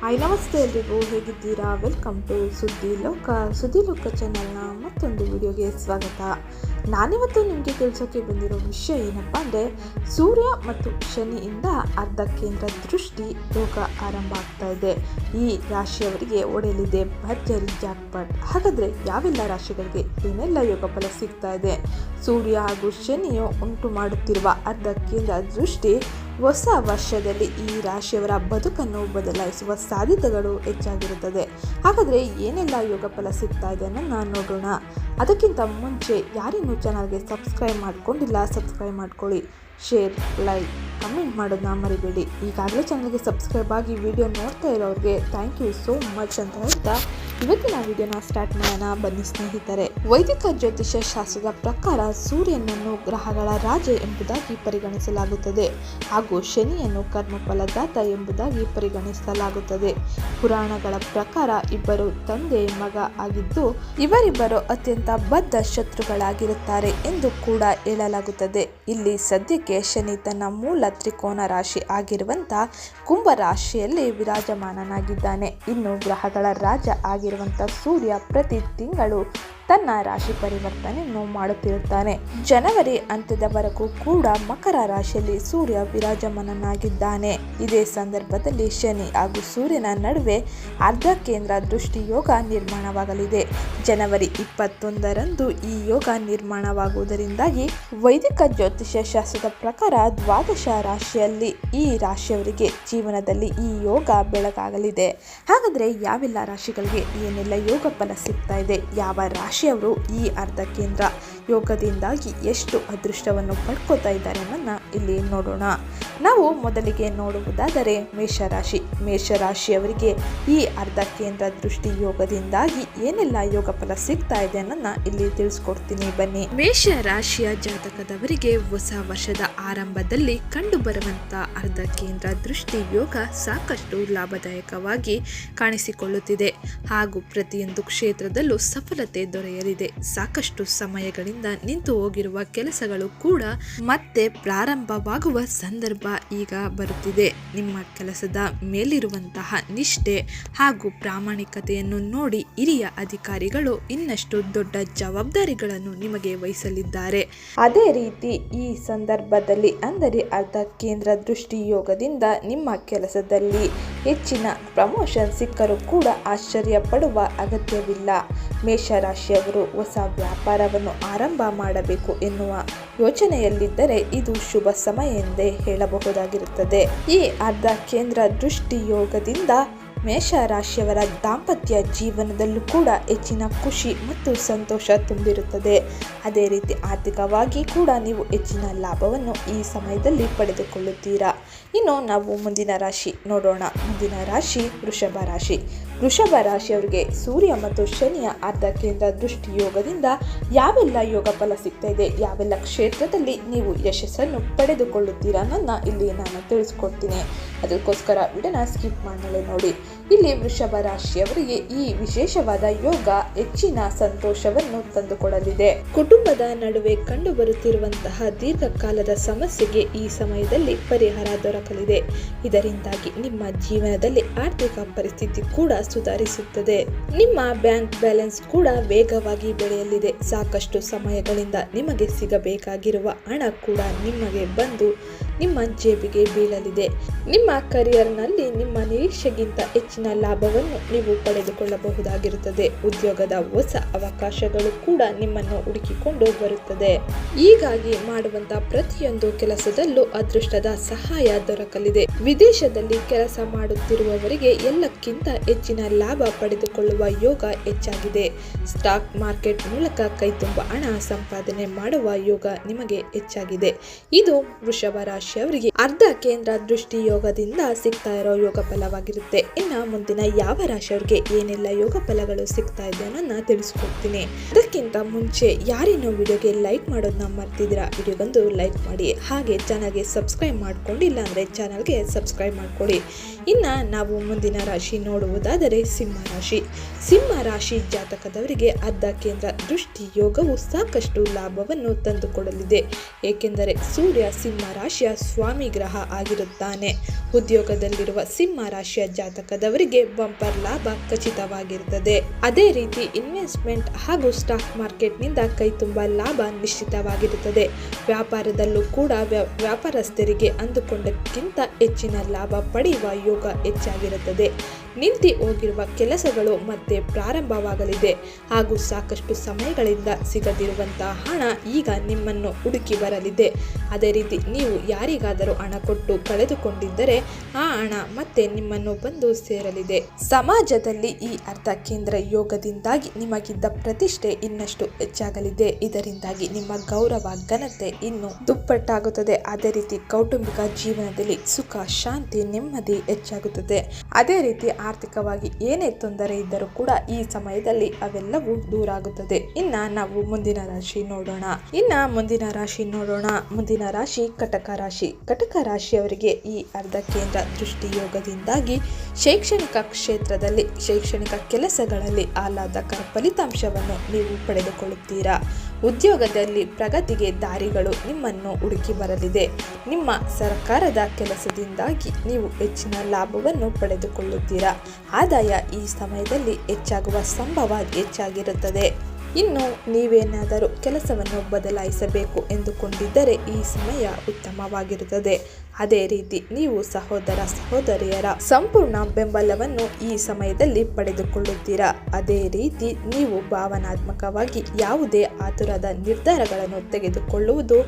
Hi ನಮಸ್ತೆ ಎಲ್ರಿಗೂ. ಹೇಗಿದ್ದೀರಾ? ವೆಲ್ಕಮ್ ಟು ಸುದ್ದಿ ಲೋಕ ಸುದ್ದಿ ಲೋಕ ಚಾನಲ್ನ ಮತ್ತೊಂದು ವಿಡಿಯೋಗೆ ಸ್ವಾಗತ. ನಾನಿವತ್ತು ನಿಮಗೆ ತಿಳಿಸೋಕೆ ಬಂದಿರೋ ವಿಷಯ ಏನಪ್ಪ ಅಂದರೆ, ಸೂರ್ಯ ಮತ್ತು ಶನಿಯಿಂದ ಅರ್ಧ ಕೇಂದ್ರ ದೃಷ್ಟಿ ಯೋಗ ಆರಂಭ ಆಗ್ತಾ ಇದೆ. ಈ ರಾಶಿಯವರಿಗೆ ಒಡೆಯಲಿದೆ ಭರ್ಜರಿ ಜಾಕ್ಪಾಟ್. ಹಾಗಾದರೆ ಯಾವೆಲ್ಲ ರಾಶಿಗಳಿಗೆ ಏನೆಲ್ಲ ಯೋಗ ಫಲ ಸಿಗ್ತಾ ಇದೆ? ಸೂರ್ಯ ಹಾಗೂ ಶನಿಯು ಉಂಟು ಮಾಡುತ್ತಿರುವ ಅರ್ಧ ಕೇಂದ್ರ ದೃಷ್ಟಿ ಹೊಸ ವರ್ಷದಲ್ಲಿ ಈ ರಾಶಿಯವರ ಬದುಕನ್ನು ಬದಲಾಯಿಸುವ ಸಾಧ್ಯತೆಗಳು ಹೆಚ್ಚಾಗಿರುತ್ತದೆ. ಹಾಗಾದರೆ ಏನೆಲ್ಲ ಯೋಗ ಫಲ ಸಿಗ್ತಾ ಇದೆ ನಾನು ನೋಡೋಣ. ಅದಕ್ಕಿಂತ ಮುಂಚೆ ಯಾರಿನ್ನೂ ಚಾನಲ್ಗೆ ಸಬ್ಸ್ಕ್ರೈಬ್ ಮಾಡ್ಕೊಂಡಿಲ್ಲ, ಸಬ್ಸ್ಕ್ರೈಬ್ ಮಾಡ್ಕೊಳ್ಳಿ. ಶೇರ್, ಲೈಕ್, ಕಮೆಂಟ್ ಮಾಡೋದನ್ನ ಮರಿಬೇಡಿ. ಈಗಾಗಲೇ ಚಾನಲ್ಗೆ ಸಬ್ಸ್ಕ್ರೈಬ್ ಆಗಿ ವಿಡಿಯೋ ನೋಡ್ತಾ ಇರೋರಿಗೆ ಥ್ಯಾಂಕ್ ಯು ಸೋ ಮಚ್ ಅಂತ ಹೇಳ್ತಾ ಇವತ್ತಿನ ವಿಡಿಯೋನ ಸ್ಟಾರ್ಟ್ ಮಾಡೋಣ. ಬನ್ನಿ ಸ್ನೇಹಿತರೆ ವೈದಿಕ ಜ್ಯೋತಿಷ್ಯ ಶಾಸ್ತ್ರದ ಪ್ರಕಾರ ಸೂರ್ಯನನ್ನು ಗ್ರಹಗಳ ರಾಜ ಎಂಬುದಾಗಿ ಪರಿಗಣಿಸಲಾಗುತ್ತದೆ ಹಾಗೂ ಶನಿಯನ್ನು ಕರ್ಮಫಲದಾತ ಎಂಬುದಾಗಿ ಪರಿಗಣಿಸಲಾಗುತ್ತದೆ. ಪುರಾಣಗಳ ಪ್ರಕಾರ ಇಬ್ಬರು ತಂದೆ, ಮಗ ಆಗಿದ್ದು, ಇವರಿಬ್ಬರು ಅತ್ಯಂತ ಬದ್ಧ ಶತ್ರುಗಳಾಗಿರುತ್ತಾರೆ ಎಂದು ಕೂಡ ಹೇಳಲಾಗುತ್ತದೆ. ಇಲ್ಲಿ ಸದ್ಯಕ್ಕೆ ಶನಿ ತನ್ನ ಮೂಲ ತ್ರಿಕೋನ ರಾಶಿ ಆಗಿರುವಂತಹ ಕುಂಭ ರಾಶಿಯಲ್ಲಿ ವಿರಾಜಮಾನನಾಗಿದ್ದಾನೆ. ಇನ್ನು ಗ್ರಹಗಳ ರಾಜ ಆಗಿರುವಂತ ಸೂರ್ಯ ಪ್ರತಿ ತಿಂಗಳು ತನ್ನ ರಾಶಿ ಪರಿವರ್ತನೆಯನ್ನು ಮಾಡುತ್ತಿರುತ್ತಾನೆ. ಜನವರಿ ಅಂತ್ಯದವರೆಗೂ ಕೂಡ ಮಕರ ರಾಶಿಯಲ್ಲಿ ಸೂರ್ಯ ವಿರಾಜಮಾನನಾಗಿದ್ದಾನೆ. ಇದೇ ಸಂದರ್ಭದಲ್ಲಿ ಶನಿ ಹಾಗೂ ಸೂರ್ಯನ ನಡುವೆ ಅರ್ಧ ಕೇಂದ್ರ ದೃಷ್ಟಿಯೋಗ ನಿರ್ಮಾಣವಾಗಲಿದೆ. ಜನವರಿ ಇಪ್ಪತ್ತೊಂದರಂದು ಈ ಯೋಗ ನಿರ್ಮಾಣವಾಗುವುದರಿಂದಾಗಿ ವೈದಿಕ ಜ್ಯೋತಿಷ್ಯ ಶಾಸ್ತ್ರದ ಪ್ರಕಾರ ದ್ವಾದಶ ರಾಶಿಯಲ್ಲಿ ಈ ರಾಶಿಯವರಿಗೆ ಜೀವನದಲ್ಲಿ ಈ ಯೋಗ ಬೆಳಕಾಗಲಿದೆ. ಹಾಗಾದರೆ ಯಾವೆಲ್ಲ ರಾಶಿಗಳಿಗೆ ಏನೆಲ್ಲ ಯೋಗ ಫಲ ಸಿಗ್ತಾ ಇದೆ? ಯಾವ ರಾಶಿಯವರು ಈ ಅರ್ಧ ಕೇಂದ್ರ? ಯೋಗದಿಂದಾಗಿ ಎಷ್ಟು ಅದೃಷ್ಟವನ್ನು ಪಡ್ಕೋತಾ ಇದ್ದಾರೆ ಅನ್ನೋದನ್ನ ಇಲ್ಲಿ ನೋಡೋಣ. ನಾವು ಮೊದಲಿಗೆ ನೋಡುವುದಾದರೆ ಮೇಷರಾಶಿ. ಮೇಷರಾಶಿಯವರಿಗೆ ಈ ಅರ್ಧ ಕೇಂದ್ರ ದೃಷ್ಟಿ ಯೋಗದಿಂದಾಗಿ ಏನೆಲ್ಲ ಯೋಗ ಫಲ ಸಿಗ್ತಾ ಇದೆ ಅನ್ನೋದನ್ನ ಇಲ್ಲಿ ತಿಳಿಸ್ಕೊಡ್ತೀನಿ. ಬನ್ನಿ. ಮೇಷ ರಾಶಿಯ ಜಾತಕದವರಿಗೆ ಹೊಸ ವರ್ಷದ ಆರಂಭದಲ್ಲಿ ಕಂಡುಬರುವಂತ ಅರ್ಧ ಕೇಂದ್ರ ದೃಷ್ಟಿ ಯೋಗ ಸಾಕಷ್ಟು ಲಾಭದಾಯಕವಾಗಿ ಕಾಣಿಸಿಕೊಳ್ಳುತ್ತಿದೆ. ಹಾಗೂ ಪ್ರತಿಯೊಂದು ಕ್ಷೇತ್ರದಲ್ಲೂ ಸಫಲತೆ ದೊರೆಯಲಿದೆ. ಸಾಕಷ್ಟು ಸಮಯಗಳಿಂದ ನಿಂತು ಹೋಗಿರುವ ಕೆಲಸಗಳು ಕೂಡ ಮತ್ತೆ ಪ್ರಾರಂಭವಾಗುವ ಸಂದರ್ಭ ಈಗ ಬರುತ್ತಿದೆ. ನಿಮ್ಮ ಕೆಲಸದ ಮೇಲಿರುವಂತಹ ನಿಷ್ಠೆ ಹಾಗೂ ಪ್ರಾಮಾಣಿಕತೆಯನ್ನು ನೋಡಿ ಹಿರಿಯ ಅಧಿಕಾರಿಗಳು ಇನ್ನಷ್ಟು ದೊಡ್ಡ ಜವಾಬ್ದಾರಿಗಳನ್ನು ನಿಮಗೆ ವಹಿಸಲಿದ್ದಾರೆ. ಅದೇ ರೀತಿ ಈ ಸಂದರ್ಭದಲ್ಲಿ ಅಂದರೆ ಅರ್ಧ ಕೇಂದ್ರ ದೃಷ್ಟಿ ಯೋಗದಿಂದ ನಿಮ್ಮ ಕೆಲಸದಲ್ಲಿ ಹೆಚ್ಚಿನ ಪ್ರಮೋಷನ್ ಸಿಕ್ಕರೂ ಕೂಡ ಆಶ್ಚರ್ಯ ಪಡುವ ಅಗತ್ಯವಿಲ್ಲ. ಮೇಷರಾಶಿಯವರು ಹೊಸ ವ್ಯಾಪಾರವನ್ನು ಆರಂಭ ಮಾಡಬೇಕು ಎನ್ನುವ ಯೋಚನೆಯಲ್ಲಿದ್ದರೆ ಇದು ಶುಭ ಸಮಯ ಎಂದೇ ಹೇಳಬಹುದಾಗಿರುತ್ತದೆ. ಈ ಅರ್ಧ ಕೇಂದ್ರ ದೃಷ್ಟಿ ಯೋಗದಿಂದ ಮೇಷರಾಶಿಯವರ ದಾಂಪತ್ಯ ಜೀವನದಲ್ಲೂ ಕೂಡ ಹೆಚ್ಚಿನ ಖುಷಿ ಮತ್ತು ಸಂತೋಷ ತುಂಬಿರುತ್ತದೆ. ಅದೇ ರೀತಿ ಆರ್ಥಿಕವಾಗಿ ಕೂಡ ನೀವು ಹೆಚ್ಚಿನ ಲಾಭವನ್ನು ಈ ಸಮಯದಲ್ಲಿ ಪಡೆದುಕೊಳ್ಳುತ್ತೀರಾ. ಇನ್ನು ನಾವು ಮುಂದಿನ ರಾಶಿ ನೋಡೋಣ. ಮುಂದಿನ ರಾಶಿ ವೃಷಭ ರಾಶಿ. ವೃಷಭ ರಾಶಿಯವರಿಗೆ ಸೂರ್ಯ ಮತ್ತು ಶನಿಯ ಅರ್ಧ ಕೇಂದ್ರ ದೃಷ್ಟಿ ಯೋಗದಿಂದ ಯಾವೆಲ್ಲ ಯೋಗ ಫಲ ಸಿಗ್ತಾ ಇದೆ, ಯಾವೆಲ್ಲ ಕ್ಷೇತ್ರದಲ್ಲಿ ನೀವು ಯಶಸ್ಸನ್ನು ಪಡೆದುಕೊಳ್ಳುತ್ತೀರಾ ಅನ್ನೋದನ್ನ ಇಲ್ಲಿ ನಾನು ತಿಳಿಸ್ಕೊಡ್ತೀನಿ. ಅದಕ್ಕೋಸ್ಕರ ವಿಡನ ಸ್ಕಿಪ್ ಮಾಡಲೇ ನೋಡಿ. ಇಲ್ಲಿ ವೃಷಭ ರಾಶಿಯವರಿಗೆ ಈ ವಿಶೇಷವಾದ ಯೋಗ ಹೆಚ್ಚಿನ ಸಂತೋಷವನ್ನು ತಂದುಕೊಡಲಿದೆ. ಕುಟುಂಬದ ನಡುವೆ ಕಂಡು ಬರುತ್ತಿರುವಂತಹ ದೀರ್ಘಕಾಲದ ಸಮಸ್ಯೆಗೆ ಈ ಸಮಯದಲ್ಲಿ ಪರಿಹಾರ ದೊರಕಲಿದೆ. ಇದರಿಂದಾಗಿ ನಿಮ್ಮ ಜೀವನದಲ್ಲಿ ಆರ್ಥಿಕ ಪರಿಸ್ಥಿತಿ ಕೂಡ ಸುಧಾರಿಸುತ್ತದೆ. ನಿಮ್ಮ ಬ್ಯಾಂಕ್ ಬ್ಯಾಲೆನ್ಸ್ ಕೂಡ ವೇಗವಾಗಿ ಬೆಳೆಯಲಿದೆ. ಸಾಕಷ್ಟು ಸಮಯಗಳಿಂದ ನಿಮಗೆ ಸಿಗಬೇಕಾಗಿರುವ ಹಣ ಕೂಡ ನಿಮಗೆ ಬಂದು ನಿಮ್ಮ ಜೇಬಿಗೆ ಬೀಳಲಿದೆ. ನಿಮ್ಮ ಕರಿಯರ್ನಲ್ಲಿ ನಿಮ್ಮ ನಿರೀಕ್ಷೆಗಿಂತ ಹೆಚ್ಚಿನ ಲಾಭವನ್ನು ನೀವು ಪಡೆದುಕೊಳ್ಳಬಹುದಾಗಿರುತ್ತದೆ. ಉದ್ಯೋಗದ ಹೊಸ ಅವಕಾಶಗಳು ಕೂಡ ನಿಮ್ಮನ್ನು ಹುಡುಕಿಕೊಂಡು ಬರುತ್ತದೆ. ಹೀಗಾಗಿ ಮಾಡುವಂತಹ ಪ್ರತಿಯೊಂದು ಕೆಲಸದಲ್ಲೂ ಅದೃಷ್ಟದ ಸಹಾಯ ದೊರಕಲಿದೆ. ವಿದೇಶದಲ್ಲಿ ಕೆಲಸ ಮಾಡುತ್ತಿರುವವರಿಗೆ ಎಲ್ಲಕ್ಕಿಂತ ಹೆಚ್ಚಿನ ಲಾಭ ಪಡೆದುಕೊಳ್ಳುವ ಯೋಗ ಹೆಚ್ಚಾಗಿದೆ. ಸ್ಟಾಕ್ ಮಾರ್ಕೆಟ್ ಮೂಲಕ ಕೈತುಂಬ ಹಣ ಸಂಪಾದನೆ ಮಾಡುವ ಯೋಗ ನಿಮಗೆ ಹೆಚ್ಚಾಗಿದೆ. ಇದು ವೃಷಭ ರಾಶಿಯವರಿಗೆ ಅರ್ಧ ಕೇಂದ್ರ ದೃಷ್ಟಿ ಯೋಗದಿಂದ ಸಿಗ್ತಾ ಇರೋ ಯೋಗ ಫಲವಾಗಿರುತ್ತೆ. ಇನ್ನ ಮುಂದಿನ ಯಾವ ರಾಶಿಯವರಿಗೆ ಏನೆಲ್ಲ ಯೋಗ ಫಲಗಳು ಸಿಗ್ತಾ ಇದೆ ಅನ್ನೋದನ್ನ ತಿಳಿಸ್ಕೊಡ್ತೀನಿ. ಅದಕ್ಕಿಂತ ಮುಂಚೆ ಯಾರೇನೋ ವಿಡಿಯೋಗೆ ಲೈಕ್ ಮಾಡೋದನ್ನ ಮರ್ತಿದ್ದೀರಾ? ವಿಡಿಯೋಗೊಂದು ಲೈಕ್ ಮಾಡಿ, ಹಾಗೆ ಚಾನಲ್ಗೆ ಸಬ್ಸ್ಕ್ರೈಬ್ ಮಾಡ್ಕೊಂಡಿಲ್ಲ ಅಂದ್ರೆ ಚಾನಲ್ಗೆ ಸಬ್ಸ್ಕ್ರೈಬ್ ಮಾಡ್ಕೊಳ್ಳಿ ಇನ್ನ ನಾವು ಮುಂದಿನ ರಾಶಿ ನೋಡುವುದಾದರೆ ಸಿಂಹ ರಾಶಿ. ಸಿಂಹ ರಾಶಿ ಜಾತಕದವರಿಗೆ ಅರ್ಧ ಕೇಂದ್ರ ದೃಷ್ಟಿ ಯೋಗವು ಸಾಕಷ್ಟು ಲಾಭವನ್ನು ತಂದುಕೊಡಲಿದೆ. ಏಕೆಂದರೆ ಸೂರ್ಯ ಸಿಂಹ ರಾಶಿಯ ಸ್ವಾಮಿ ಗ್ರಹ ಆಗಿರುತ್ತಾನೆ. ಉದ್ಯೋಗದಲ್ಲಿರುವ ಸಿಂಹ ರಾಶಿಯ ಜಾತಕದವರಿಗೆ ಬಂಪರ್ ಲಾಭ ಖಚಿತವಾಗಿರುತ್ತದೆ. ಅದೇ ರೀತಿ ಇನ್ವೆಸ್ಟ್ಮೆಂಟ್ ಹಾಗೂ ಸ್ಟಾಕ್ ಮಾರ್ಕೆಟ್ನಿಂದ ಕೈ ತುಂಬ ಲಾಭ ನಿಶ್ಚಿತವಾಗಿರುತ್ತದೆ. ವ್ಯಾಪಾರದಲ್ಲೂ ಕೂಡ ವ್ಯ- ವ್ಯಾಪಾರಸ್ಥರಿಗೆ ಅಂದುಕೊಂಡಕ್ಕಿಂತ ಹೆಚ್ಚಿನ ಲಾಭ ಪಡೆಯುವ ಯೋಗ ಹೆಚ್ಚಾಗಿರುತ್ತದೆ. ನಿಂತು ಹೋಗಿರುವ ಕೆಲಸಗಳು ಮತ್ತೆ ಪ್ರಾರಂಭವಾಗಲಿದೆ. ಹಾಗೂ ಸಾಕಷ್ಟು ಸಮಯಗಳಿಂದ ಸಿಗದಿರುವಂತಹ ಹಣ ಈಗ ನಿಮ್ಮನ್ನು ಹುಡುಕಿ ಬರಲಿದೆ. ಅದೇ ರೀತಿ ನೀವು ಯಾರಿಗಾದರೂ ಹಣ ಕೊಟ್ಟು ಕಳೆದುಕೊಂಡಿದ್ದರೆ ಆ ಹಣ ಮತ್ತೆ ನಿಮ್ಮನ್ನು ಬಂದು ಸೇರಲಿದೆ. ಸಮಾಜದಲ್ಲಿ ಈ ಅರ್ಥ ಕೇಂದ್ರ ಯೋಗದಿಂದಾಗಿ ನಿಮಗಿದ್ದ ಪ್ರತಿಷ್ಠೆ ಇನ್ನಷ್ಟು ಹೆಚ್ಚಾಗಲಿದೆ. ಇದರಿಂದಾಗಿ ನಿಮ್ಮ ಗೌರವ, ಘನತೆ ಇನ್ನು ದುಪ್ಪಟ್ಟಾಗುತ್ತದೆ. ಅದೇ ರೀತಿ ಕೌಟುಂಬಿಕ ಜೀವನದಲ್ಲಿ ಸುಖ, ಶಾಂತಿ ನೆಮ್ಮದಿ ಹೆಚ್ಚಾಗುತ್ತದೆ. ಅದೇ ರೀತಿ ಆರ್ಥಿಕವಾಗಿ ಏನೇ ತೊಂದರೆ ಇದ್ದರೂ ಕೂಡ ಈ ಸಮಯದಲ್ಲಿ ಅವೆಲ್ಲವೂ ದೂರ ಆಗುತ್ತದೆ ಇನ್ನ ನಾವು ಮುಂದಿನ ರಾಶಿ ನೋಡೋಣ. ಇನ್ನ ಮುಂದಿನ ರಾಶಿ ನೋಡೋಣ. ಮುಂದಿನ ರಾಶಿ ಕಟಕ ರಾಶಿ. ಕಟಕ ರಾಶಿಯವರಿಗೆ ಈ ಅರ್ಧ ಕೇಂದ್ರ ದೃಷ್ಟಿ ಯೋಗದಿಂದಾಗಿ ಶೈಕ್ಷಣಿಕ ಕ್ಷೇತ್ರದಲ್ಲಿ, ಶೈಕ್ಷಣಿಕ ಕೆಲಸಗಳಲ್ಲಿ ಆಹ್ಲಾದಕರ ಫಲಿತಾಂಶವನ್ನು ನೀವು ಪಡೆದುಕೊಳ್ಳುತ್ತೀರಾ? ಉದ್ಯೋಗದಲ್ಲಿ ಪ್ರಗತಿಗೆ ದಾರಿಗಳು ನಿಮ್ಮನ್ನು ಹುಡುಕಿ ಬರಲಿದೆ. ನಿಮ್ಮ ಸರ್ಕಾರದ ಕೆಲಸದಿಂದಾಗಿ ನೀವು ಹೆಚ್ಚಿನ ಲಾಭವನ್ನು ಪಡೆದುಕೊಳ್ಳುತ್ತೀರಾ? ಆದಾಯ ಈ ಸಮಯದಲ್ಲಿ ಹೆಚ್ಚಾಗುವ ಸಂಭವ ಹೆಚ್ಚಾಗಿರುತ್ತದೆ. ಇನ್ನು ನೀವೇನಾದರೂ ಕೆಲಸವನ್ನು ಬದಲಾಯಿಸಬೇಕು ಎಂದುಕೊಂಡಿದ್ದರೆ ಈ ಸಮಯ ಉತ್ತಮವಾಗಿರುತ್ತದೆ. ಅದೇ ರೀತಿ ನೀವು ಸಹೋದರ ಸಹೋದರಿಯರ ಸಂಪೂರ್ಣ ಬೆಂಬಲವನ್ನು ಈ ಸಮಯದಲ್ಲಿ ಪಡೆದುಕೊಳ್ಳುತ್ತೀರಾ? ಅದೇ ರೀತಿ ನೀವು ಭಾವನಾತ್ಮಕವಾಗಿ ಯಾವುದೇ ಆತುರದ ನಿರ್ಧಾರಗಳನ್ನು ತೆಗೆದುಕೊಳ್ಳುವುದು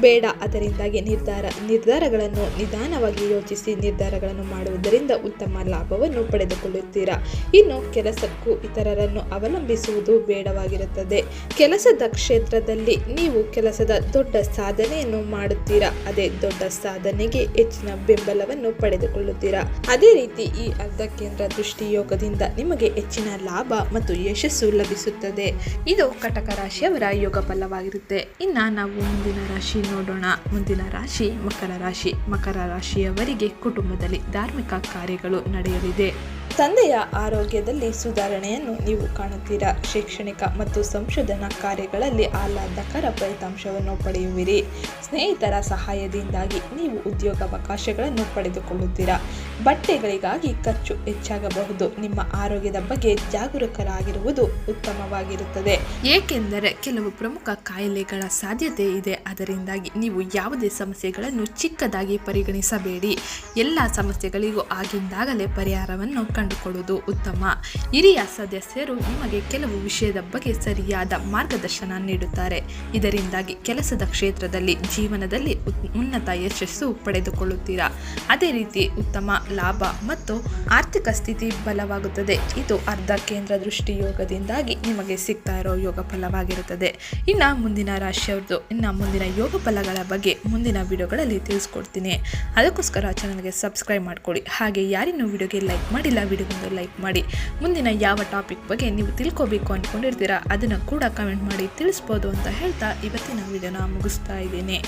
ಬೇಡ. ಅದರಿಂದಾಗಿ ನಿರ್ಧಾರ, ನಿರ್ಧಾರಗಳನ್ನು ನಿಧಾನವಾಗಿ ಯೋಚಿಸಿ ನಿರ್ಧಾರಗಳನ್ನು ಮಾಡುವುದರಿಂದ ಉತ್ತಮ ಲಾಭವನ್ನು ಪಡೆದುಕೊಳ್ಳುತ್ತೀರಾ? ಇನ್ನು ಕೆಲಸಕ್ಕೂ ಇತರರನ್ನು ಅವಲಂಬಿಸುವುದು ಬೇಡವಾಗಿರುತ್ತದೆ. ಕೆಲಸದ ಕ್ಷೇತ್ರದಲ್ಲಿ ನೀವು ಕೆಲಸದ ದೊಡ್ಡ ಸಾಧನೆಯನ್ನು ಮಾಡುತ್ತೀರಾ? ಅದೇ ದೊಡ್ಡ ಸಾಧನೆಗೆ ಹೆಚ್ಚಿನ ಬೆಂಬಲವನ್ನು ಪಡೆದುಕೊಳ್ಳುತ್ತೀರಾ? ಅದೇ ರೀತಿ ಈ ಅರ್ಧ ಕೇಂದ್ರ ದೃಷ್ಟಿ ಯೋಗದಿಂದ ನಿಮಗೆ ಹೆಚ್ಚಿನ ಲಾಭ ಮತ್ತು ಯಶಸ್ಸು ಲಭಿಸುತ್ತದೆ. ಇದು ಕಟಕ ರಾಶಿಯವರ ಯೋಗ ಫಲವಾಗಿರುತ್ತೆ. ಇನ್ನ ನಾವು ಮುಂದಿನ ರಾಶಿ ನೋಡೋಣ. ಮುಂದಿನ ರಾಶಿ ಮಕರ ರಾಶಿ. ಮಕರ ರಾಶಿಯವರಿಗೆ ಕುಟುಂಬದಲ್ಲಿ ಧಾರ್ಮಿಕ ಕಾರ್ಯಗಳು ನಡೆಯಲಿದೆ. ತಂದೆಯ ಆರೋಗ್ಯದಲ್ಲಿ ಸುಧಾರಣೆಯನ್ನು ನೀವು ಕಾಣುತ್ತೀರಾ? ಶೈಕ್ಷಣಿಕ ಮತ್ತು ಸಂಶೋಧನಾ ಕಾರ್ಯಗಳಲ್ಲಿ ಆಹ್ಲಾದಕರ ಫಲಿತಾಂಶವನ್ನು ಪಡೆಯುವಿರಿ. ಸ್ನೇಹಿತರ ಸಹಾಯದಿಂದಾಗಿ ನೀವು ಉದ್ಯೋಗಾವಕಾಶಗಳನ್ನು ಪಡೆದುಕೊಳ್ಳುತ್ತೀರಾ? ಬಟ್ಟೆಗಳಿಗಾಗಿ ಖರ್ಚು ಹೆಚ್ಚಾಗಬಹುದು. ನಿಮ್ಮ ಆರೋಗ್ಯದ ಬಗ್ಗೆ ಜಾಗರೂಕರಾಗಿರುವುದು ಉತ್ತಮವಾಗಿರುತ್ತದೆ. ಏಕೆಂದರೆ ಕೆಲವು ಪ್ರಮುಖ ಕಾಯಿಲೆಗಳ ಸಾಧ್ಯತೆ ಇದೆ. ಅದರಿಂದಾಗಿ ನೀವು ಯಾವುದೇ ಸಮಸ್ಯೆಗಳನ್ನು ಚಿಕ್ಕದಾಗಿ ಪರಿಗಣಿಸಬೇಡಿ. ಎಲ್ಲ ಸಮಸ್ಯೆಗಳಿಗೂ ಆಗಿಂದಾಗಲೇ ಪರಿಹಾರವನ್ನು ಕಂಡುಕೊಳ್ಳುವುದು ಉತ್ತಮ. ಹಿರಿಯ ಸದಸ್ಯರು ನಿಮಗೆ ಕೆಲವು ವಿಷಯದ ಬಗ್ಗೆ ಸರಿಯಾದ ಮಾರ್ಗದರ್ಶನ ನೀಡುತ್ತಾರೆ. ಇದರಿಂದಾಗಿ ಕೆಲಸದ ಕ್ಷೇತ್ರದಲ್ಲಿ ಜೀವನದಲ್ಲಿ ಉನ್ನತ ಯಶಸ್ಸು ಪಡೆದುಕೊಳ್ಳುತ್ತೀರಾ? ಅದೇ ರೀತಿ ಉತ್ತಮ, ಲಾಭ ಮತ್ತು ಆರ್ಥಿಕ ಸ್ಥಿತಿ ಬಲವಾಗುತ್ತದೆ. ಇದು ಅರ್ಧ ಕೇಂದ್ರ ದೃಷ್ಟಿ ಯೋಗದಿಂದಾಗಿ ನಿಮಗೆ ಸಿಗ್ತಾ ಇರೋ ಯೋಗ ಫಲವಾಗಿರುತ್ತದೆ. ಇನ್ನು ಮುಂದಿನ ರಾಶಿಯವ್ರದ್ದು ಇನ್ನು ಮುಂದಿನ ಯೋಗ ಫಲಗಳ ಬಗ್ಗೆ ಮುಂದಿನ ವಿಡಿಯೋಗಳಲ್ಲಿ ತಿಳಿಸ್ಕೊಡ್ತೀನಿ. ಅದಕ್ಕೋಸ್ಕರ ಚಾನಲ್ಗೆ ಸಬ್ಸ್ಕ್ರೈಬ್ ಮಾಡ್ಕೊಳ್ಳಿ. ಹಾಗೆ ಯಾರಿನ್ನೂ ವಿಡಿಯೋಗೆ ಲೈಕ್ ಮಾಡಿಲ್ಲ ವಿಡಿಯೋಗೊಂದು ಲೈಕ್ ಮಾಡಿ. ಮುಂದಿನ ಯಾವ ಟಾಪಿಕ್ ಬಗ್ಗೆ ನೀವು ತಿಳ್ಕೊಬೇಕು ಅಂದ್ಕೊಂಡಿರ್ತೀರಾ, ಅದನ್ನು ಕೂಡ ಕಮೆಂಟ್ ಮಾಡಿ ತಿಳಿಸ್ಬೋದು ಅಂತ ಹೇಳ್ತಾ ಇವತ್ತಿನ ವಿಡಿಯೋನ ಮುಗಿಸ್ತಾ ಇದ್ದೀನಿ.